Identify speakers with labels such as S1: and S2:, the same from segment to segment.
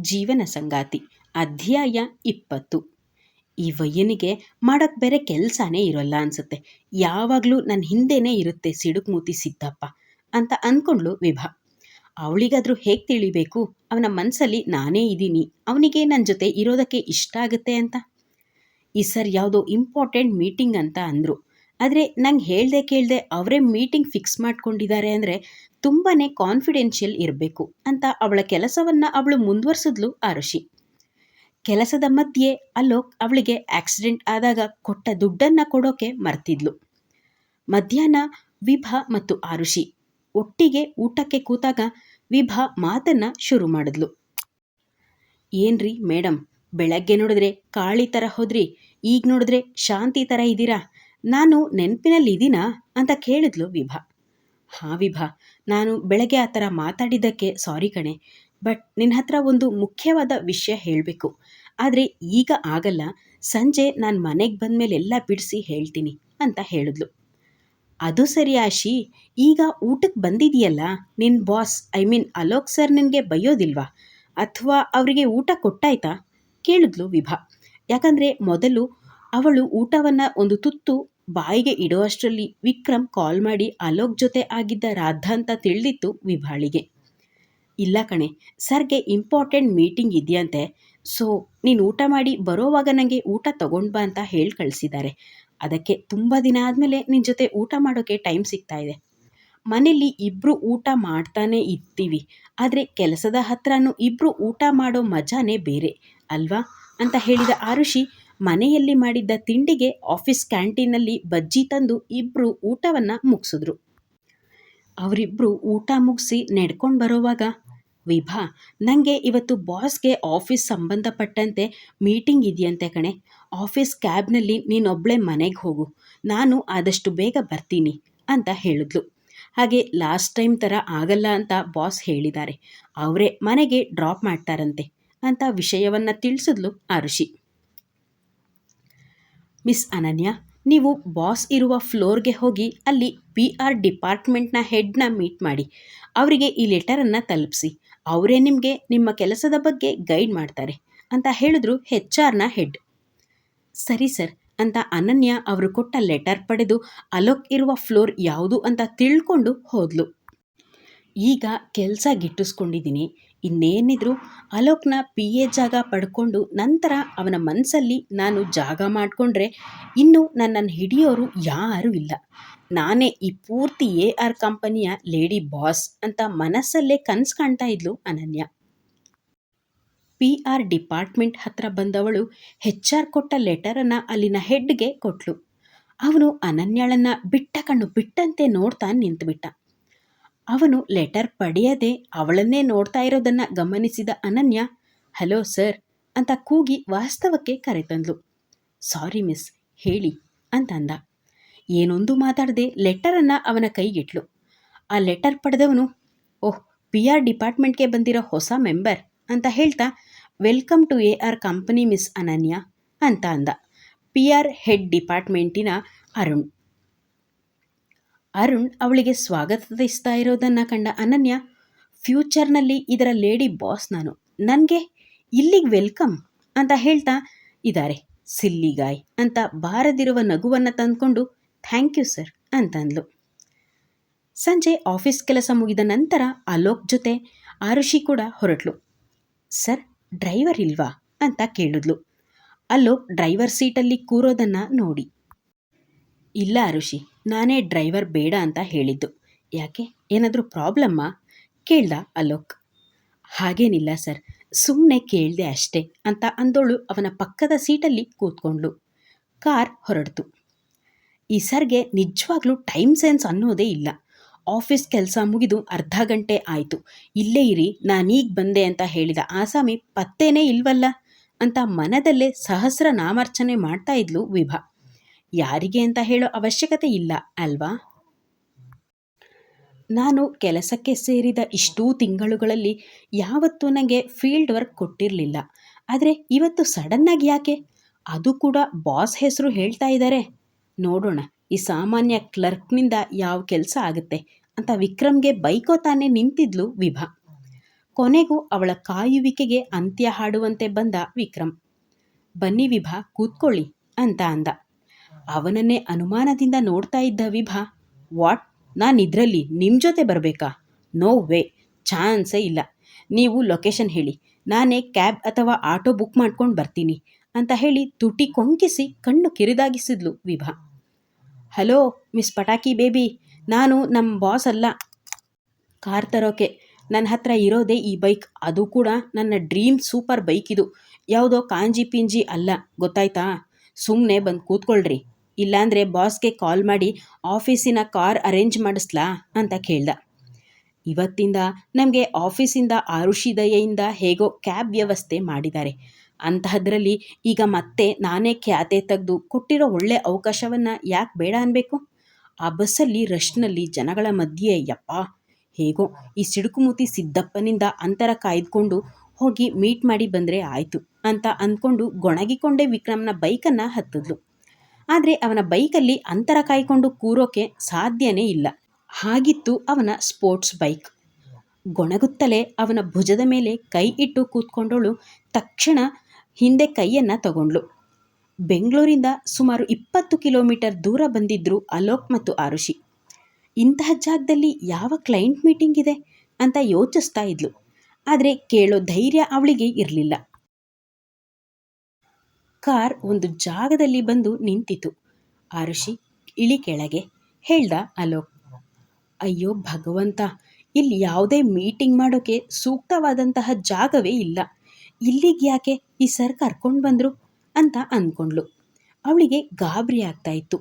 S1: ಜೀವನ ಸಂಗಾತಿ. ಅಧ್ಯಾಯ ಇಪ್ಪತ್ತು. ಈ ವಯ್ಯನಿಗೆ ಮಾಡೋಕ್ಕೆ ಬೇರೆ ಕೆಲಸನೇ ಇರೋಲ್ಲ ಅನ್ಸುತ್ತೆ. ಯಾವಾಗಲೂ ನನ್ನ ಹಿಂದೆನೇ ಇರುತ್ತೆ ಸಿಡುಕ್ಮೂತಿ ಸಿದ್ದಪ್ಪ ಅಂತ ಅಂದ್ಕೊಂಡ್ಳು ವಿಭಾ. ಅವಳಿಗಾದ್ರೂ ಹೇಗೆ ತಿಳಿಬೇಕು? ಅವನ ಮನಸ್ಸಲ್ಲಿ ನಾನೇ ಇದ್ದೀನಿ ಅವನಿಗೆ ನನ್ನ ಜೊತೆ ಇರೋದಕ್ಕೆ ಇಷ್ಟ ಆಗುತ್ತೆ ಅಂತ? ಈ ಸರ್ ಯಾವುದೋ ಇಂಪಾರ್ಟೆಂಟ್ ಮೀಟಿಂಗ್ ಅಂತ ಅಂದರು. ಆದರೆ ನಂಗೆ ಹೇಳ್ದೆ ಕೇಳ್ದೆ ಅವರೇ ಮೀಟಿಂಗ್ ಫಿಕ್ಸ್ ಮಾಡ್ಕೊಂಡಿದ್ದಾರೆ ಅಂದರೆ ತುಂಬಾ ಕಾನ್ಫಿಡೆನ್ಷಿಯಲ್ ಇರಬೇಕು ಅಂತ ಅವಳ ಕೆಲಸವನ್ನು ಅವಳು ಮುಂದುವರ್ಸಿದ್ಲು ಆರುಷಿ ಕೆಲಸದ ಮಧ್ಯೆ ಅಲೋಕ್ ಅವಳಿಗೆ ಆಕ್ಸಿಡೆಂಟ್ ಆದಾಗ ಕೊಟ್ಟ ದುಡ್ಡನ್ನು ಕೊಡೋಕೆ ಮರ್ತಿದ್ಲು. ಮಧ್ಯಾಹ್ನ ವಿಭಾ ಮತ್ತು ಆರುಷಿ ಒಟ್ಟಿಗೆ ಊಟಕ್ಕೆ ಕೂತಾಗ ವಿಭಾ ಮಾತನ್ನ ಶುರು ಮಾಡಿದ್ಲು. ಏನ್ರಿ ಮೇಡಮ್ ಬೆಳಗ್ಗೆ ನೋಡಿದ್ರೆ ಕಾಳಿ ಥರ ಹೋದ್ರಿ, ಈಗ ನೋಡಿದ್ರೆ ಶಾಂತಿ ಥರ ಇದ್ದೀರಾ ನಾನು ನೆನಪಿನಲ್ಲಿ ಇದ್ದೀನಾ ಅಂತ ಕೇಳಿದ್ಲು ವಿಭಾ. ಹಾಂ ವಿಭಾ, ನಾನು ಬೆಳಗ್ಗೆ ಆ ಥರ ಮಾತಾಡಿದ್ದಕ್ಕೆ ಸಾರಿ ಕಣೆ. ಬಟ್ ನಿನ್ನ ಹತ್ರ ಒಂದು ಮುಖ್ಯವಾದ ವಿಷಯ ಹೇಳಬೇಕು. ಆದರೆ ಈಗ ಆಗಲ್ಲ, ಸಂಜೆ ನಾನು ಮನೆಗೆ ಬಂದಮೇಲೆ ಎಲ್ಲ ಬಿಡಿಸಿ ಹೇಳ್ತೀನಿ ಅಂತ ಹೇಳಿದ್ಲು. ಅದು ಸರಿ ಆಶಿ, ಈಗ ಊಟಕ್ಕೆ ಬಂದಿದೆಯಲ್ಲ ನಿನ್ನ boss, I mean Alok sir ನಿನಗೆ ಬೈಯೋದಿಲ್ವಾ? ಅಥವಾ ಅವರಿಗೆ ಊಟ ಕೊಟ್ಟಾಯ್ತಾ? ಕೇಳಿದ್ಲು ವಿಭಾ. ಯಾಕಂದರೆ ಮೊದಲು ಅವಳು ಊಟವನ್ನು ಒಂದು ತುತ್ತು ಬಾಯಿಗೆ ಇಡುವಷ್ಟರಲ್ಲಿ ವಿಕ್ರಮ್ ಕಾಲ್ ಮಾಡಿ ಅಲೋಕ್ ಜೊತೆ ಆಗಿದ್ದ ರಾಧಾಂತ ತಿಳಿದಿತ್ತು ವಿಭಾಳಿಗೆ. ಇಲ್ಲ ಕಣೆ, ಸರ್ಗೆ ಇಂಪಾರ್ಟೆಂಟ್ ಮೀಟಿಂಗ್ ಇದೆಯಂತೆ. ಸೊ, ನೀನು ಊಟ ಮಾಡಿ ಬರೋವಾಗ ನನಗೆ ಊಟ ತಗೊಂಡು ಬಾ ಅಂತ ಹೇಳಿ ಕಳಿಸಿದ್ದಾರೆ ಅದಕ್ಕೆ ತುಂಬ ದಿನ ಆದಮೇಲೆ ನಿನ್ನ ಜೊತೆ ಊಟ ಮಾಡೋಕ್ಕೆ ಟೈಮ್ ಸಿಗ್ತಾ ಇದೆ. ಮನೇಲಿ ಇಬ್ಬರು ಊಟ ಮಾಡ್ತಾನೆ ಇರ್ತೀವಿ. ಆದರೆ ಕೆಲಸದ ಹತ್ರನೂ ಇಬ್ಬರು ಊಟ ಮಾಡೋ ಮಜಾನೇ ಬೇರೆ. ಅಲ್ವಾ? ಅಂತ ಹೇಳಿದ ಆರುಷಿ ಮನೆಯಲ್ಲಿ ಮಾಡಿದ್ದ ತಿಂಡಿಗೆ ಆಫೀಸ್ ಕ್ಯಾಂಟೀನಲ್ಲಿ ಬಜ್ಜಿ ತಂದು ಇಬ್ಬರು ಊಟವನ್ನು ಮುಗಿಸಿದ್ರು. ಅವರಿಬ್ಬರು ಊಟ ಮುಗಿಸಿ ನಡ್ಕೊಂಡು ಬರೋವಾಗ, ವಿಭಾ ನನಗೆ ಇವತ್ತು ಬಾಸ್ಗೆ ಆಫೀಸ್ ಸಂಬಂಧಪಟ್ಟಂತೆ ಮೀಟಿಂಗ್ ಇದೆಯಂತೆ ಕಣೆ. ಆಫೀಸ್ ಕ್ಯಾಬ್ನಲ್ಲಿ ನೀನೊಬ್ಬಳೇ ಮನೆಗೆ ಹೋಗು. ನಾನು ಆದಷ್ಟು ಬೇಗ ಬರ್ತೀನಿ, ಅಂತ ಹೇಳಿದ್ಲು. ಹಾಗೆ ಲಾಸ್ಟ್ ಟೈಮ್ ಥರ ಆಗಲ್ಲ ಅಂತ ಬಾಸ್ ಹೇಳಿದ್ದಾರೆ. ಅವರೇ ಮನೆಗೆ ಡ್ರಾಪ್ ಮಾಡ್ತಾರಂತೆ ಅಂತ ವಿಷಯವನ್ನು ತಿಳಿಸಿದ್ಲು ಆರುಷಿ. ಮಿಸ್ ಅನನ್ಯ, ನೀವು ಬಾಸ್ ಇರುವ ಫ್ಲೋರ್ಗೆ ಹೋಗಿ ಅಲ್ಲಿ ಪಿ ಆರ್ ಡಿಪಾರ್ಟ್ಮೆಂಟ್ನ ಹೆಡ್ನ ಮೀಟ್ ಮಾಡಿ. ಅವರಿಗೆ ಈ ಲೆಟರನ್ನು ತಲುಪಿಸಿ. ಅವರೇ ನಿಮಗೆ ನಿಮ್ಮ ಕೆಲಸದ ಬಗ್ಗೆ ಗೈಡ್ ಮಾಡ್ತಾರೆ ಅಂತ ಹೇಳಿದ್ರು ಹೆಚ್ ಆರ್ನ ಹೆಡ್. ಸರಿ ಸರ್ ಅಂತ ಅನನ್ಯ ಅವರು ಕೊಟ್ಟ ಲೆಟರ್ ಪಡೆದು ಅಲೋಕ್ ಇರುವ ಫ್ಲೋರ್ ಯಾವುದು ಅಂತ ತಿಳ್ಕೊಂಡು ಹೋದ್ಲು. ಈಗ ಕೆಲಸ ಗಿಟ್ಟಿಸ್ಕೊಂಡಿದ್ದೀನಿ. ಇನ್ನೇನಿದ್ರು ಅಲೋಕ್ನ ಪಿ ಎ ಜಾಗ ಪಡ್ಕೊಂಡು ನಂತರ ಅವನ ಮನಸ್ಸಲ್ಲಿ ನಾನು ಜಾಗ ಮಾಡಿಕೊಂಡ್ರೆ ಇನ್ನು ನನ್ನನ್ನು ಹಿಡಿಯೋರು ಯಾರೂ ಇಲ್ಲ. ನಾನೇ ಈ ಪೂರ್ತಿ ಎ ಆರ್ ಕಂಪನಿಯ ಲೇಡಿ ಬಾಸ್ ಅಂತ ಮನಸ್ಸಲ್ಲೇ ಕನಸು ಕಾಣ್ತಾ ಇದ್ಲು ಅನನ್ಯ. ಪಿ ಆರ್ ಡಿಪಾರ್ಟ್ಮೆಂಟ್ ಹತ್ರ ಬಂದವಳು ಹೆಚ್ ಆರ್ ಕೊಟ್ಟ ಲೆಟರನ್ನು ಅಲ್ಲಿನ ಹೆಡ್ಗೆ ಕೊಟ್ಲು. ಅವನು ಅನನ್ಯಳನ್ನು ಬಿಟ್ಟ ಕಣ್ಣು ಬಿಟ್ಟಂತೆ ನೋಡ್ತಾ ನಿಂತುಬಿಟ್ಟ. ಅವನು ಲೆಟರ್ ಪಡೆಯದೆ ಅವಳನ್ನೇ ನೋಡ್ತಾ ಇರೋದನ್ನ ಗಮನಿಸಿದ ಅನನ್ಯ, ಹಲೋ ಸರ್ ಅಂತ ಕೂಗಿ ವಾಸ್ತವಕ್ಕೆ ಕರೆತಂದ್ಲು. ಸಾರಿ ಮಿಸ್, ಹೇಳಿ ಅಂತಂದ. ಏನೊಂದು ಮಾತಾಡದೆ ಲೆಟರನ್ನು ಅವನ ಕೈಗಿಟ್ಲು. ಆ ಲೆಟರ್ ಪಡೆದವನು, ಓಹ್ ಪಿ ಆರ್ ಡಿಪಾರ್ಟ್ಮೆಂಟ್ಗೆ ಬಂದಿರೋ ಹೊಸ ಮೆಂಬರ್ ಅಂತ ಹೇಳ್ತಾ, welcome to A R company miss Ananya ಅಂತ ಅಂದ. ಪಿ ಆರ್ ಹೆಡ್ ಡಿಪಾರ್ಟ್ಮೆಂಟಿನ ಅರುಣ್. ಅರುಣ್ ಅವಳಿಗೆ ಸ್ವಾಗತಿಸ್ತಾ ಇರೋದನ್ನು ಕಂಡ ಅನನ್ಯ, ಫ್ಯೂಚರ್ನಲ್ಲಿ ಇದರ ಲೇಡಿ ಬಾಸ್ ನಾನು. ನನಗೆ ಇಲ್ಲಿಗೆ ವೆಲ್ಕಮ್ ಅಂತ ಹೇಳ್ತಾ ಇದ್ದಾರೆ ಸಿಲ್ಲಿಗಾಯ್ ಅಂತ ಬಾರದಿರುವ ನಗುವನ್ನು ತಂದ್ಕೊಂಡು, ಥ್ಯಾಂಕ್ ಯು ಸರ್ ಅಂತಂದ್ಲು. ಸಂಜೆ ಆಫೀಸ್ ಕೆಲಸ ಮುಗಿದ ನಂತರ ಅಲೋಕ್ ಜೊತೆ ಆರುಷಿ ಕೂಡ ಹೊರಟ್ಲು. ಸರ್, ಡ್ರೈವರ್ ಇಲ್ವಾ? ಅಂತ ಕೇಳಿದ್ಲು. ಅಲೋಕ್ ಡ್ರೈವರ್ ಸೀಟಲ್ಲಿ ಕೂರೋದನ್ನು ನೋಡಿ. ಇಲ್ಲ ಅರುಷಿ ನಾನೇ ಡ್ರೈವರ್ ಬೇಡ ಅಂತ ಹೇಳಿದ್ದು. ಯಾಕೆ? ಏನಾದರೂ ಪ್ರಾಬ್ಲಮ್ಮಾ? ಕೇಳ್ದ ಅಲೋಕ್? ಹಾಗೇನಿಲ್ಲ ಸರ್. ಸುಮ್ಮನೆ ಕೇಳಿದೆ ಅಷ್ಟೇ ಅಂತ ಅಂದೋಳು ಅವನ ಪಕ್ಕದ ಸೀಟಲ್ಲಿ ಕೂತ್ಕೊಂಡ್ಳು. ಕಾರ್ ಹೊರಡ್ತು. ಈ ಸರ್ಗೆ ನಿಜವಾಗ್ಲೂ ಟೈಮ್ ಸೆನ್ಸ್ ಅನ್ನೋದೇ ಇಲ್ಲ. ಆಫೀಸ್ ಕೆಲಸ ಮುಗಿದು ಅರ್ಧ ಗಂಟೆ ಆಯಿತು. ಇಲ್ಲೇ ಇರಿ, ನಾನೀಗ ಬಂದೆ ಅಂತ ಹೇಳಿದ ಆಸಾಮಿ ಪತ್ತೇನೇ ಇಲ್ವಲ್ಲ ಅಂತ ಮನದಲ್ಲೇ ಸಹಸ್ರ ನಾಮಾರ್ಚನೆ ಮಾಡ್ತಾ ಇದ್ಲು ವಿಭಾ. ಯಾರಿಗೆ ಅಂತ ಹೇಳೋ ಅವಶ್ಯಕತೆ ಇಲ್ಲ, ಅಲ್ವಾ? ನಾನು ಕೆಲಸಕ್ಕೆ ಸೇರಿದ ಇಷ್ಟೂ ತಿಂಗಳುಗಳಲ್ಲಿ ಯಾವತ್ತೂ ನನಗೆ ಫೀಲ್ಡ್ ವರ್ಕ್ ಕೊಟ್ಟಿರಲಿಲ್ಲ. ಆದರೆ ಇವತ್ತು ಸಡನ್ನಾಗಿ ಯಾಕೆ? ಅದು ಕೂಡ ಬಾಸ್ ಹೆಸರು ಹೇಳ್ತಾ ಇದ್ದಾರೆ ನೋಡೋಣ, ಈ ಸಾಮಾನ್ಯ ಕ್ಲರ್ಕ್ನಿಂದ ಯಾವ ಕೆಲಸ ಆಗುತ್ತೆ ಅಂತ ವಿಕ್ರಮ್ಗೆ ಬೈಕೋತಾನೆ ನಿಂತಿದ್ಲು ವಿಭಾ. ಕೊನೆಗೂ ಅವಳ ಕಾಯುವಿಕೆಗೆ ಅಂತ್ಯ ಹಾಡುವಂತೆ ಬಂದ ವಿಕ್ರಮ್. ಬನ್ನಿ ವಿಭಾ, ಕೂತ್ಕೊಳ್ಳಿ, ಅಂತ ಅಂದ. ಅವನನ್ನೇ ಅನುಮಾನದಿಂದ ನೋಡ್ತಾ ಇದ್ದ ವಿಭಾ, ವಾಟ್? ನಾನು ಇದರಲ್ಲಿ ನಿಮ್ಮ ಜೊತೆ ಬರಬೇಕಾ? ನೋ ವೇ, ಚಾನ್ಸೇ ಇಲ್ಲ. ನೀವು ಲೊಕೇಶನ್ ಹೇಳಿ. ನಾನೇ ಕ್ಯಾಬ್ ಅಥವಾ ಆಟೋ ಬುಕ್ ಮಾಡ್ಕೊಂಡು ಬರ್ತೀನಿ ಅಂತ ಹೇಳಿ ತುಟಿ ಕೊಂಕಿಸಿ ಕಣ್ಣು ಕಿರಿದಾಗಿಸಿದ್ಲು ವಿಭಾ. ಹಲೋ, ಮಿಸ್ ಪಟಾಕಿ ಬೇಬಿ, ನಾನು ನಮ್ಮ ಬಾಸ್ ಅಲ್ಲ. ಕಾರ್ ತರೋಕೆ. ನನ್ನ ಹತ್ರ ಇರೋದೇ ಈ ಬೈಕ್. ಅದು ಕೂಡ ನನ್ನ ಡ್ರೀಮ್ ಸೂಪರ್ ಬೈಕ್ ಇದು. ಯಾವುದೋ ಕಾಂಜಿ ಪಿಂಜಿ ಅಲ್ಲ, ಗೊತ್ತಾಯ್ತಾ? ಸುಮ್ಮನೆ ಬಂದು ಕೂತ್ಕೊಳ್ರಿ. ಇಲ್ಲಾಂದರೆ ಬಾಸ್ಗೆ ಕಾಲ್ ಮಾಡಿ ಆಫೀಸಿನ ಕಾರ್ ಅರೇಂಜ್ ಮಾಡಿಸ್ಲಾ ಅಂತ ಕೇಳ್ದ. ಇವತ್ತಿಂದ ನಮಗೆ ಆಫೀಸಿಂದ ಆರುಷಿ ದಯೆಯಿಂದ ಹೇಗೋ ಕ್ಯಾಬ್ ವ್ಯವಸ್ಥೆ ಮಾಡಿದ್ದಾರೆ. ಅಂತಹದ್ರಲ್ಲಿ ಈಗ ಮತ್ತೆ ನಾನೇ ಖ್ಯಾತೆ ತೆಗೆದು ಕೊಟ್ಟಿರೋ ಒಳ್ಳೆ ಅವಕಾಶವನ್ನು ಯಾಕೆ ಬೇಡ ಅನ್ಬೇಕು? ಆ ಬಸ್ಸಲ್ಲಿ ರಶ್ನಲ್ಲಿ ಜನಗಳ ಮಧ್ಯೆ ಯಪ್ಪ, ಹೇಗೋ ಈ ಸಿಡುಕುಮೂತಿ ಸಿದ್ದಪ್ಪನಿಂದ ಅಂತರ ಕಾಯ್ದುಕೊಂಡು ಹೋಗಿ ಮೀಟ್ ಮಾಡಿ ಬಂದರೆ ಆಯಿತು ಅಂತ ಅಂದ್ಕೊಂಡು ಗೊಣಗಿಕೊಂಡೇ ವಿಕ್ರಮ್ನ ಬೈಕನ್ನು ಹತ್ತಿದ್ಲು. ಆದರೆ ಅವನ ಬೈಕಲ್ಲಿ ಅಂತರ ಕಾಯ್ಕೊಂಡು ಕೂರೋಕೆ ಸಾಧ್ಯನೇ ಇಲ್ಲ. ಹಾಗಿತ್ತು ಅವನ ಸ್ಪೋರ್ಟ್ಸ್ ಬೈಕ್. ಗೊಣಗುತ್ತಲೇ ಅವನ ಭುಜದ ಮೇಲೆ ಕೈ ಇಟ್ಟು ಕೂತ್ಕೊಂಡವಳು ತಕ್ಷಣ ಹಿಂದೆ ಕೈಯನ್ನು ತಗೊಂಡ್ಳು ಬೆಂಗಳೂರಿಂದ ಸುಮಾರು ಇಪ್ಪತ್ತು ಕಿಲೋಮೀಟರ್ ದೂರ ಬಂದಿದ್ದರು ಅಲೋಕ್ ಮತ್ತು ಆರುಷಿ. ಇಂತಹ ಜಾಗದಲ್ಲಿ ಯಾವ ಕ್ಲೈಂಟ್ ಮೀಟಿಂಗ್ ಇದೆ ಅಂತ ಯೋಚಿಸ್ತಾ ಇದ್ಲು. ಆದರೆ ಕೇಳೋ ಧೈರ್ಯ ಅವಳಿಗೆ ಇರಲಿಲ್ಲ. ಕಾರ್ ಒಂದು ಜಾಗದಲ್ಲಿ ಬಂದು ನಿಂತಿತು. ಆರುಷಿ ಇಳಿ ಕೆಳಗೆ ಹೇಳ್ದ ಅಲೋಕ್, ಅಯ್ಯೋ ಭಗವಂತ, ಇಲ್ಲಿ ಯಾವುದೇ ಮೀಟಿಂಗ್ ಮಾಡೋಕೆ ಸೂಕ್ತವಾದಂತಹ ಜಾಗವೇ ಇಲ್ಲ. ಇಲ್ಲಿಗೆ ಯಾಕೆ ಈ ಸರ್ ಕರ್ಕೊಂಡು ಬಂದರು? ಅಂತ ಅಂದ್ಕೊಂಡ್ಳು ಅವಳಿಗೆ ಗಾಬರಿ ಆಗ್ತಾ ಇತ್ತು.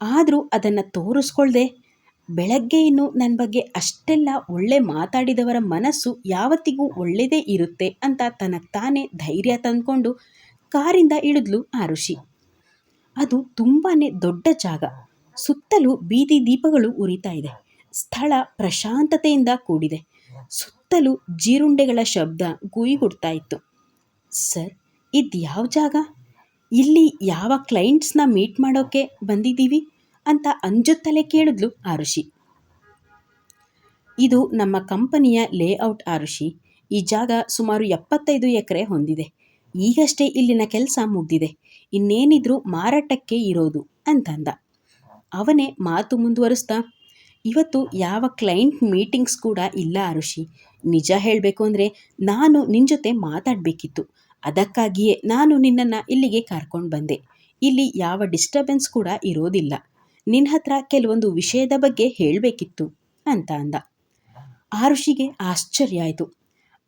S1: ಆದರೂ ಅದನ್ನು ತೋರಿಸ್ಕೊಳ್ದೆ, ಬೆಳಗ್ಗೆ ಇನ್ನು ನನ್ನ ಬಗ್ಗೆ ಅಷ್ಟೆಲ್ಲ ಒಳ್ಳೆ ಮಾತಾಡಿದವರ ಮನಸ್ಸು ಯಾವತ್ತಿಗೂ ಒಳ್ಳೆಯದೇ ಇರುತ್ತೆ ಅಂತ ತನಗೆ ತಾನೇ ಧೈರ್ಯ ತಂದ್ಕೊಂಡು ಕಾರಿಂದ ಇಳಿದ್ಲು ಆರುಷಿ ಅದು ತುಂಬಾ ದೊಡ್ಡ ಜಾಗ. ಸುತ್ತಲೂ ಬೀದಿ ದೀಪಗಳು ಉರಿತಾ ಇದೆ. ಸ್ಥಳ ಪ್ರಶಾಂತತೆಯಿಂದ ಕೂಡಿದೆ. ಸುತ್ತಲೂ ಜೀರುಂಡೆಗಳ ಶಬ್ದ ಗುಯಿಗುಡ್ತಾ ಇತ್ತು. ಸರ್, ಇದು ಯಾವ ಜಾಗ? ಇಲ್ಲಿ ಯಾವ ಕ್ಲೈಂಟ್ಸ್ನ ಮೀಟ್ ಮಾಡೋಕ್ಕೆ ಬಂದಿದ್ದೀವಿ? ಅಂತ ಅಂಜುತ್ತಲೇ ಕೇಳಿದ್ಲು ಆರುಷಿ ಇದು ನಮ್ಮ ಕಂಪನಿಯ ಲೇಔಟ್ ಆರುಷಿ ಈ ಜಾಗ ಸುಮಾರು ಎಪ್ಪತ್ತೈದು ಎಕರೆ ಹೊಂದಿದೆ. ಈಗಷ್ಟೇ ಇಲ್ಲಿನ ಕೆಲಸ ಮುಗ್ದಿದೆ. ಇನ್ನೇನಿದ್ರೂ ಮಾರಾಟಕ್ಕೆ ಇರೋದು ಅಂತಂದ. ಅವನೇ ಮಾತು ಮುಂದುವರಿಸ್ತಾ ಇವತ್ತು ಯಾವ ಕ್ಲೈಂಟ್ ಮೀಟಿಂಗ್ಸ್ ಕೂಡ ಇಲ್ಲ ಅರುಷಿ. ನಿಜ ಹೇಳಬೇಕು ಅಂದರೆ ನಾನು ನಿನ್ನ ಜೊತೆ ಮಾತಾಡಬೇಕಿತ್ತು. ಅದಕ್ಕಾಗಿಯೇ ನಾನು ನಿನ್ನನ್ನು ಇಲ್ಲಿಗೆ ಕರ್ಕೊಂಡು ಬಂದೆ. ಇಲ್ಲಿ ಯಾವ ಡಿಸ್ಟರ್ಬೆನ್ಸ್ ಕೂಡ ಇರೋದಿಲ್ಲ. ನಿನ್ನ ಹತ್ರ ಕೆಲವೊಂದು ವಿಷಯದ ಬಗ್ಗೆ ಹೇಳಬೇಕಿತ್ತು ಅಂತ ಅಂದ. ಆರುಷಿಗೆ ಆಶ್ಚರ್ಯ ಆಯಿತು.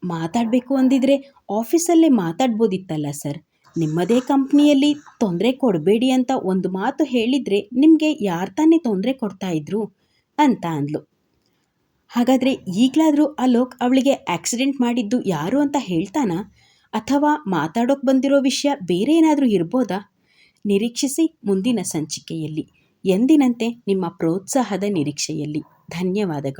S1: ಮಾತಾಡಬೇಕು ಅಂದಿದ್ರೆ ಆಫೀಸಲ್ಲೇ ಮಾತಾಡ್ಬೋದಿತ್ತಲ್ಲ ಸರ್? ನಿಮ್ಮದೇ ಕಂಪ್ನಿಯಲ್ಲಿ ತೊಂದರೆ ಕೊಡಬೇಡಿ ಅಂತ ಒಂದು ಮಾತು ಹೇಳಿದರೆ ನಿಮಗೆ ಯಾರು ತಾನೇ ತೊಂದರೆ ಕೊಡ್ತಾ ಇದ್ರು? ಅಂತ ಅಂದ್ಲು. ಹಾಗಾದರೆ ಈಗಲಾದರೂ ಅಲೋಕ್ ಅವಳಿಗೆ ಆಕ್ಸಿಡೆಂಟ್ ಮಾಡಿದ್ದು ಯಾರು ಅಂತ ಹೇಳ್ತಾನಾ? ಅಥವಾ ಮಾತಾಡೋಕೆ ಬಂದಿರೋ ವಿಷಯ ಬೇರೆ ಏನಾದರೂ ಇರ್ಬೋದಾ? ನಿರೀಕ್ಷಿಸಿ ಮುಂದಿನ ಸಂಚಿಕೆಯಲ್ಲಿ. ಎಂದಿನಂತೆ ನಿಮ್ಮ ಪ್ರೋತ್ಸಾಹದ ನಿರೀಕ್ಷೆಯಲ್ಲಿ. ಧನ್ಯವಾದಗಳು.